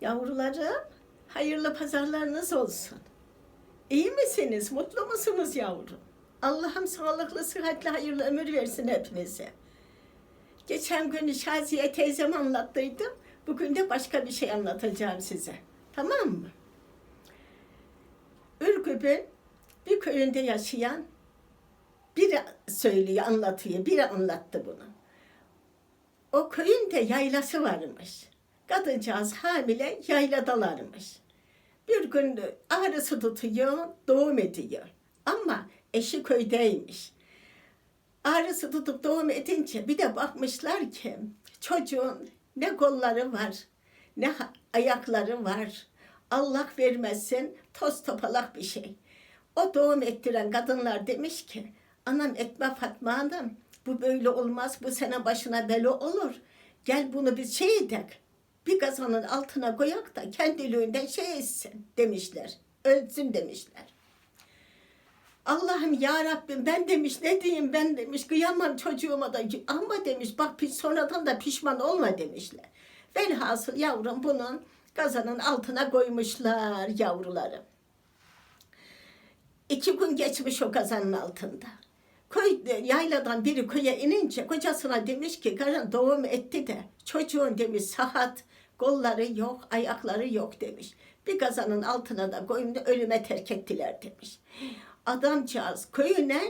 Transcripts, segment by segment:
Yavrularım, hayırlı pazarlarınız olsun. İyi misiniz? Mutlu musunuz yavrum? Allah'ım sağlıklı, sıhhatli, hayırlı ömür versin hepinize. Geçen gün Şaziye teyzem anlattıydım. Bugün de başka bir şey anlatacağım size. Tamam mı? Ürgüp'ün bir köyünde yaşayan biri söylüyor, anlatıyor. Biri anlattı bunu. O köyün de yaylası varmış. Kadıncağız hamile yayladalarmış. Bir gün ağrısı tutuyor, doğum ediyor. Ama eşi köydeymiş. Ağrısı tutup doğum edince bir de bakmışlar ki çocuğun ne kolları var, ne ayakları var. Allah vermesin toz topalak bir şey. O doğum ettiren kadınlar demiş ki anam etme Fatma Hanım bu böyle olmaz bu sene başına bela olur. Gel bunu bir şey edek. Bir kazanın altına koyak da kendiliğinden şey etsin demişler. Ölsün demişler. Allah'ım ya Rabbim ben demiş ne diyeyim ben demiş kıyamam çocuğuma da ama demiş bak sonradan da pişman olma demişler. Velhasıl yavrum bunun kazanın altına koymuşlar yavruları. İki gün geçmiş o kazanın altında. Köy, yayladan biri köye inince kocasına demiş ki karın doğum etti de çocuğun demiş sahat kolları yok ayakları yok demiş. Bir kazanın altına da koyun ölüme terk ettiler demiş. Adamcağız köyüne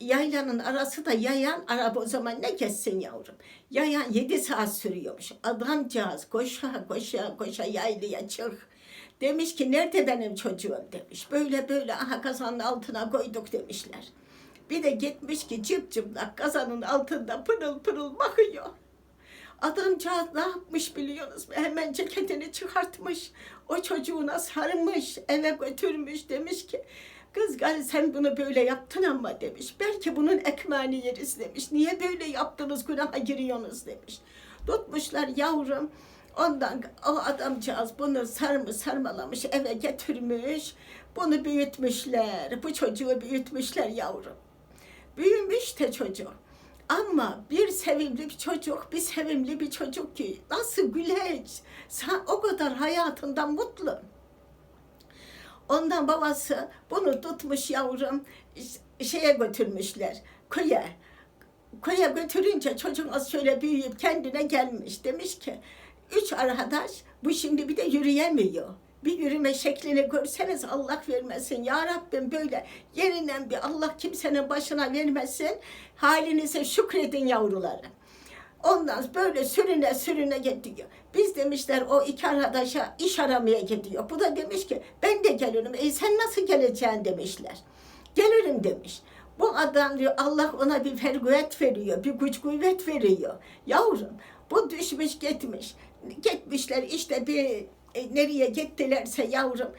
yaylanın arası da yayan araba o zaman ne geçsin yavrum. Yayan yedi saat sürüyormuş. Adamcağız koşa koşa koşa yaylaya çık. Demiş ki nerede benim çocuğum demiş. Böyle böyle aha kazanın altına koyduk demişler. Bir de gitmiş ki cıp cıplak kazanın altında pırıl pırıl bakıyor. Adamcağız ne yapmış biliyorsunuz mu? Hemen ceketini çıkartmış. O çocuğuna sarmış, eve götürmüş. Demiş ki kız gari sen bunu böyle yaptın ama demiş. Belki bunun ekmeğini yeriz demiş. Niye böyle yaptınız günaha giriyorsunuz demiş. Tutmuşlar yavrum. Ondan o adamcağız bunu sarmış sarmalamış eve getirmiş. Bunu büyütmüşler. Bu çocuğu büyütmüşler yavrum. Büyümüş de çocuk. Ama bir sevimli bir çocuk, bir sevimli bir çocuk ki nasıl güleç, sen o kadar hayatından mutlu. Ondan babası bunu tutmuş yavrum şeye götürmüşler köye. Köye götürünce çocuk az şöyle büyüyüp kendine gelmiş. Demiş ki üç arkadaş bu şimdi bir de yürüyemiyor. Bir yürüme şeklini görseniz Allah vermesin. Ya Rabbim böyle yerinden bir Allah kimsenin başına vermesin. Halinize şükredin yavruları. Ondan böyle sürüne sürüne gidiyor. Biz demişler o iki arkadaşa iş aramaya gidiyor. Bu da demiş ki ben de gelirim. E sen nasıl geleceksin demişler. Gelirim demiş. Bu adam diyor Allah ona bir ferguet veriyor, bir güç kuvvet veriyor. Yavrum bu düşmüş gitmiş. Gitmişler işte bir e, nereye gittilerse yavrum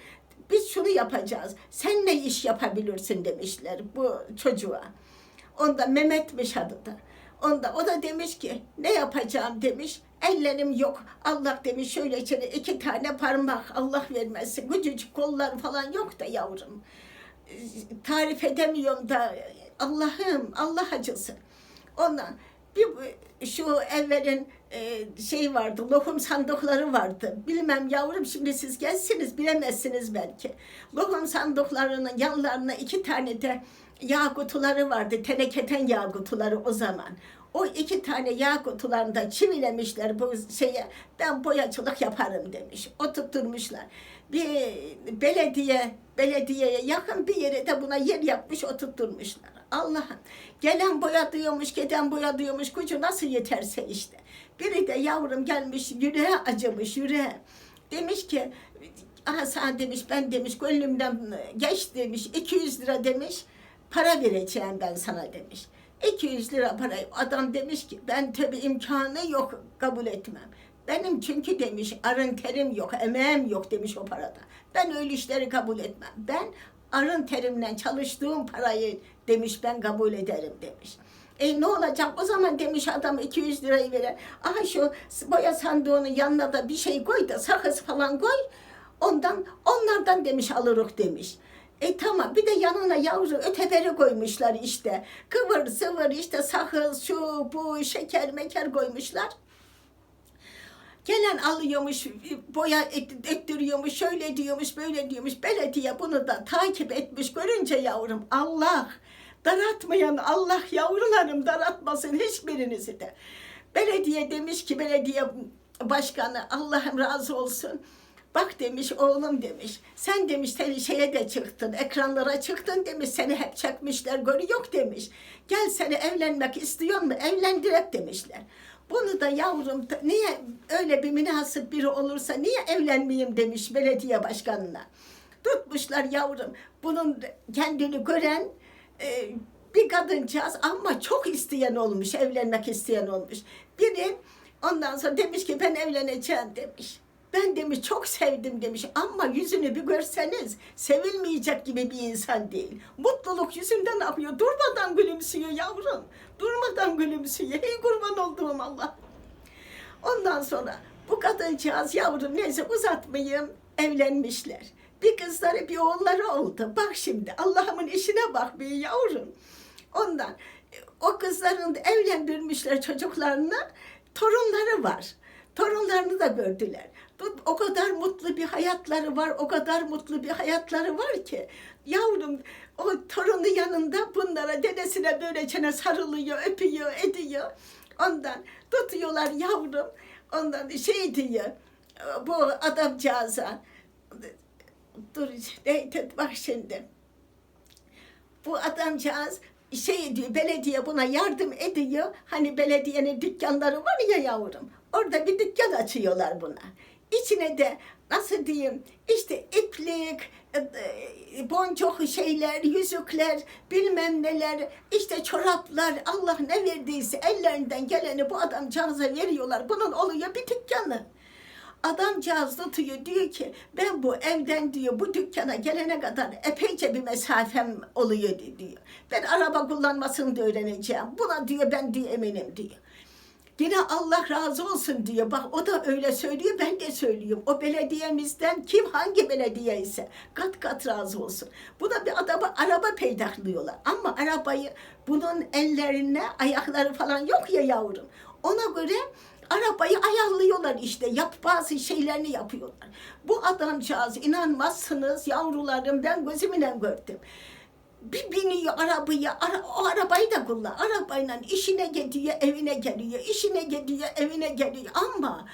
biz şunu yapacağız. Sen ne iş yapabilirsin demişler bu çocuğa. Onda Mehmet'miş adı da. Onda o da demiş ki ne yapacağım demiş. Ellerim yok. Allah demiş şöyle içine iki tane parmak Allah vermesin. Küçücük kollar falan yok da yavrum. Tarif edemiyorum da Allah'ım Allah acısı. Ondan bir şu evvelin e, şey vardı, lokum sandıkları vardı. Bilmem yavrum şimdi siz gelsiniz bilemezsiniz belki. Lokum sandıklarının yanlarına iki tane de yağ kutuları vardı. Teneketen yağ kutuları o zaman. O iki tane yağ kutularında çivilemişler bu şeye. Ben boyacılık yaparım demiş. Oturtturmuşlar. Bir belediye belediyeye yakın bir yere de buna yer yapmış oturtturmuşlar. Allah'ım gelen boya diyormuş, giden boya diyormuş. Gücü nasıl yeterse işte. Biri de yavrum gelmiş yüreğe acımış yüreğe. Demiş ki aha sen demiş ben demiş gönlümden geç demiş 200 lira demiş para vereceğim ben sana demiş. 200 lira parayı adam demiş ki ben tabi imkanı yok kabul etmem. Benim çünkü demiş arın terim yok, emeğim yok demiş o parada. Ben öyle işleri kabul etmem. Ben arın terimle çalıştığım parayı demiş ben kabul ederim demiş. E ne olacak o zaman demiş adam 200 lirayı veren. Aha şu boya sandığının yanına da bir şey koy da sakız falan koy. Ondan onlardan demiş alırık demiş. E tamam bir de yanına yavru öteberi koymuşlar işte. Kıvır sıvır işte sakız şu bu şeker meker koymuşlar. Gelen alıyormuş, boya et- ettiriyormuş, şöyle diyormuş, böyle diyormuş. Belediye bunu da takip etmiş. Görünce yavrum Allah daratmayan Allah yavrularım daratmasın hiçbirinizi de. Belediye demiş ki belediye başkanı Allah'ım razı olsun. Bak demiş oğlum demiş. Sen demiş seni şeye de çıktın, ekranlara çıktın demiş. Seni hep çekmişler, görü yok demiş. Gel seni evlenmek istiyor mu? Evlendirek demişler. Bunu da yavrum niye öyle bir münasip biri olursa niye evlenmeyeyim demiş belediye başkanına. Tutmuşlar yavrum. Bunun kendini gören e, bir kadıncağız ama çok isteyen olmuş, evlenmek isteyen olmuş. Biri ondan sonra demiş ki ben evleneceğim demiş. Ben demiş çok sevdim demiş ama yüzünü bir görseniz sevilmeyecek gibi bir insan değil. Mutluluk yüzünden akıyor. Durmadan gülümsüyor yavrum. Durmadan gülümsüyor. Ey kurban olduğum Allah. Ondan sonra bu kadıncağız yavrum neyse uzatmayayım evlenmişler. Bir kızları bir oğulları oldu. Bak şimdi Allah'ımın işine bak bir yavrum. Ondan o kızların evlendirmişler çocuklarına torunları var. Torunlarını da gördüler. O kadar mutlu bir hayatları var, o kadar mutlu bir hayatları var ki. Yavrum o torunu yanında bunlara dedesine böylece sarılıyor, öpüyor, ediyor. Ondan tutuyorlar yavrum. Ondan şey diyor bu adamcağıza dur neydi bak şimdi bu adamcağız şey diyor belediye buna yardım ediyor. Hani belediyenin dükkanları var ya yavrum. Orada bir dükkan açıyorlar buna. İçine de nasıl diyeyim işte iplik, e, e, boncuk şeyler, yüzükler, bilmem neler, işte çoraplar, Allah ne verdiyse ellerinden geleni bu adamcağıza veriyorlar. Bunun oluyor bir dükkanı. Adamcağız tutuyor diyor ki ben bu evden diyor bu dükkana gelene kadar epeyce bir mesafem oluyor diyor. Ben araba kullanmasını da öğreneceğim. Buna diyor ben diye eminim diyor. Yine Allah razı olsun diyor. Bak o da öyle söylüyor ben de söylüyorum. O belediyemizden kim hangi belediye ise kat kat razı olsun. Buna bir adama araba peydaklıyorlar. Ama arabayı bunun ellerine ayakları falan yok ya yavrum. Ona göre arabayı ayarlıyorlar işte. Yap bazı şeylerini yapıyorlar. Bu adamcağız inanmazsınız yavrularım ben gözümle gördüm. Bir biniyor arabaya, ara, o arabayı da kullan. Arabayla işine gidiyor, evine geliyor, işine gidiyor, evine geliyor. Ama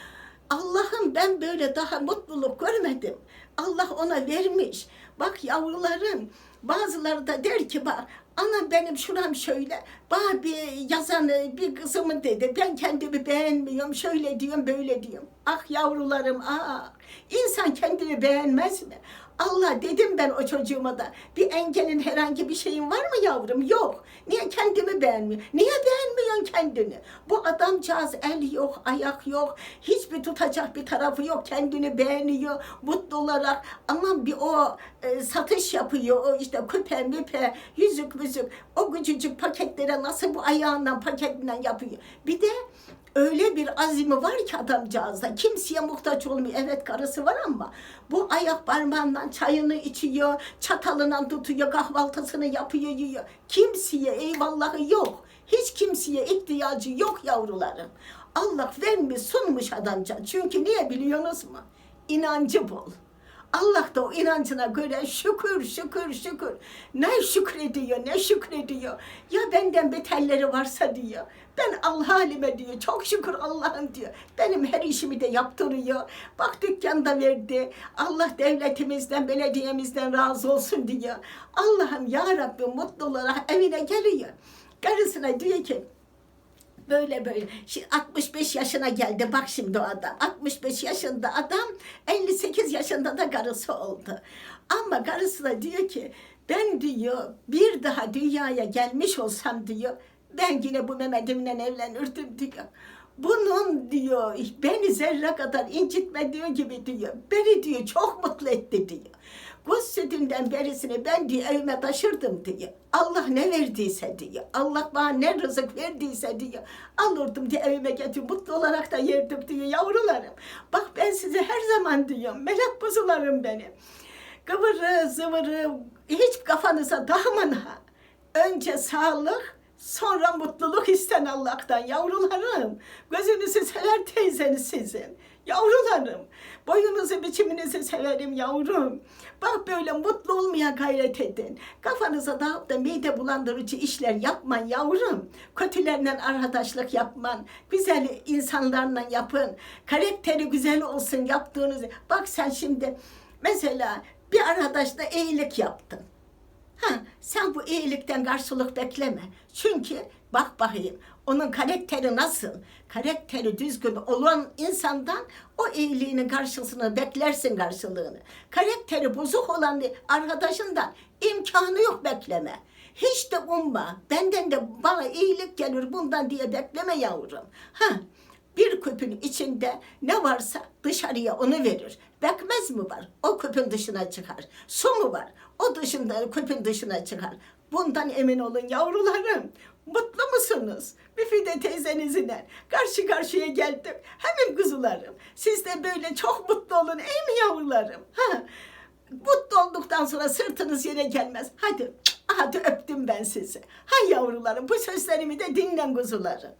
Allah'ım ben böyle daha mutluluk görmedim. Allah ona vermiş. Bak yavrularım, bazıları da der ki bak, ana benim şuram şöyle, bana bir yazanı, bir kızımı dedi, ben kendimi beğenmiyorum, şöyle diyorum, böyle diyorum. Ah yavrularım, ah, insan kendini beğenmez mi? Allah dedim ben o çocuğuma da bir engelin herhangi bir şeyin var mı yavrum? Yok. Niye kendimi beğenmiyor? Niye beğenmiyorsun kendini? Bu adamcağız el yok, ayak yok. Hiçbir tutacak bir tarafı yok. Kendini beğeniyor, mutlu olarak. Ama bir o e, satış yapıyor. O işte küpe, müpe, yüzük, müzük. O küçücük paketlere nasıl bu ayağından paketinden yapıyor. Bir de öyle bir azimi var ki adamcağızda. Kimseye muhtaç olmuyor. Evet karısı var ama bu ayak parmağından çayını içiyor, çatalından tutuyor, kahvaltısını yapıyor, yiyor. Kimseye eyvallahı yok. Hiç kimseye ihtiyacı yok yavrularım. Allah vermiş sunmuş adamca. Çünkü niye biliyorsunuz mu? İnancı bol. Allah da o inancına göre şükür şükür şükür. Ne şükrediyor ne şükrediyor. Ya benden beterleri varsa diyor. Ben Allah halime diyor. Çok şükür Allah'ım diyor. Benim her işimi de yaptırıyor. Bak dükkanda verdi. Allah devletimizden, belediyemizden razı olsun diyor. Allah'ım ya Rabbi mutlu olarak evine geliyor. Karısına diyor ki Böyle böyle. Şimdi 65 yaşına geldi. Bak şimdi o adam. 65 yaşında adam 58 yaşında da karısı oldu. Ama karısı da diyor ki ben diyor bir daha dünyaya gelmiş olsam diyor ben yine bu Mehmet'imle evlenirdim diyor. Bunun diyor beni zerre kadar incitmediği gibi diyor. Beni diyor çok mutlu etti diyor. Kuz sütünden berisini ben diyor evime taşırdım diyor. Allah ne verdiyse diyor. Allah bana ne rızık verdiyse diyor. Alırdım diye evime getir mutlu olarak da yerdim diyor yavrularım. Bak ben size her zaman diyorum. Melek kuzularım benim. Kıvırı zıvırı hiç kafanıza takmayın ha. Önce sağlık sonra mutluluk isten Allah'tan yavrularım. Gözünüzü sever teyzeniz sizin. Yavrularım, boyunuzu biçiminizi severim yavrum. Bak böyle mutlu olmaya gayret edin. Kafanıza dağıp da mide bulandırıcı işler yapman yavrum. Kötülerle arkadaşlık yapman. Güzel insanlarla yapın. Karakteri güzel olsun yaptığınız. Bak sen şimdi mesela bir arkadaşla iyilik yaptın. Ha, sen bu iyilikten karşılık bekleme. Çünkü bak bakayım onun karakteri nasıl? Karakteri düzgün olan insandan o iyiliğinin karşısını beklersin karşılığını. Karakteri bozuk olan arkadaşından imkanı yok bekleme. Hiç de umma. Benden de bana iyilik gelir bundan diye bekleme yavrum. Ha, bir küpün içinde ne varsa dışarıya onu verir. Bekmez mi var? O küpün dışına çıkar. Su mu var? O dışında küpün dışına çıkar. Bundan emin olun yavrularım. Mutlu musunuz? Müfide teyzenizle karşı karşıya geldim. Hemen kuzularım. Siz de böyle çok mutlu olun ey mi yavrularım? Ha? Mutlu olduktan sonra sırtınız yere gelmez. Hadi, hadi öptüm ben sizi. Hay yavrularım bu sözlerimi de dinlen kuzularım.